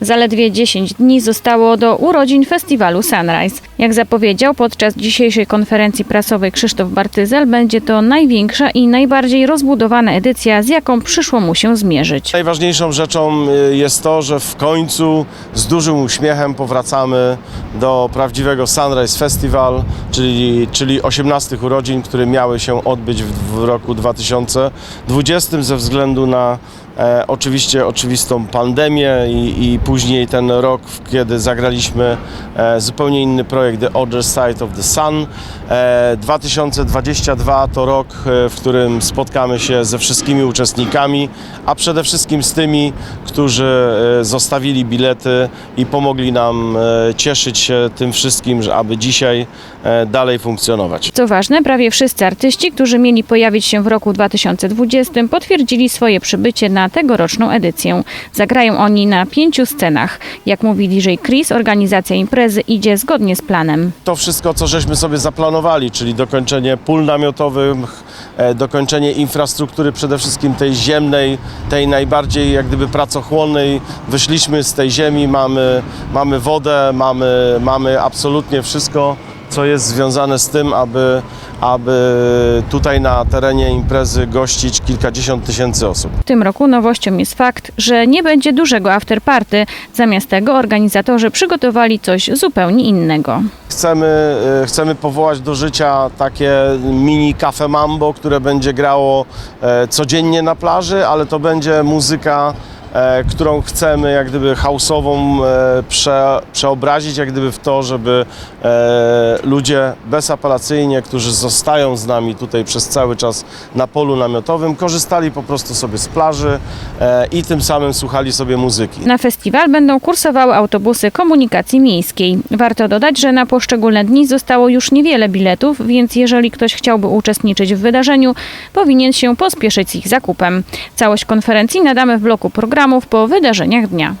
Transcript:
Zaledwie 10 dni zostało do urodzin festiwalu Sunrise. Jak zapowiedział podczas dzisiejszej konferencji prasowej Krzysztof Bartyzel, będzie to największa i najbardziej rozbudowana edycja, z jaką przyszło mu się zmierzyć. Najważniejszą rzeczą y, jest to, że w końcu z dużym uśmiechem powracamy do prawdziwego Sunrise Festival, czyli, czyli 18 urodzin, które miały się odbyć w, w roku 2020 ze względu na e, oczywiście oczywistą pandemię i, i później ten rok, kiedy zagraliśmy e, zupełnie inny projekt The Other Side of the Sun. E, 2022 to rok, e, w którym spotkamy się ze wszystkimi uczestnikami, a przede wszystkim z tymi, którzy e, zostawili bilety i pomogli nam e, cieszyć się tym wszystkim, aby dzisiaj e, dalej funkcjonować. Co ważne, prawie wszyscy artyści, którzy mieli pojawić się w roku 2020, potwierdzili swoje przybycie na tegoroczną edycję. Zagrają oni na pięciu scenach. Jak mówi DJ Chris, organizacja imprezy idzie zgodnie z planem. to wszystko, co żeśmy sobie zaplanowali, czyli dokończenie pól namiotowych, e, dokończenie infrastruktury przede wszystkim tej ziemnej, tej najbardziej jak gdyby pracochłonnej. Wyszliśmy z tej ziemi, mamy, mamy wodę, mamy, mamy absolutnie wszystko, co jest związane z tym, aby, aby tutaj na terenie imprezy gościć kilkadziesiąt tysięcy osób. W tym roku nowością jest fakt, że nie będzie dużego afterparty. Zamiast tego organizatorzy przygotowali coś zupełnie innego. Chcemy, e, chcemy powołać do życia takie mini cafe mambo, które będzie grało e, codziennie na plaży, ale to będzie muzyka, którą chcemy jak gdyby house'ową e, prze, przeobrazić jak gdyby w to, żeby e, ludzie bezapelacyjnie, którzy zostają z nami tutaj przez cały czas na polu namiotowym, korzystali po prostu sobie z plaży e, i tym samym słuchali sobie muzyki. Na festiwal będą kursowały autobusy komunikacji miejskiej. Warto dodać, że na poszczególne dni zostało już niewiele biletów, więc jeżeli ktoś chciałby uczestniczyć w wydarzeniu, powinien się pospieszyć z ich zakupem. Całość konferencji nadamy w bloku programów po wydarzeniach dnia.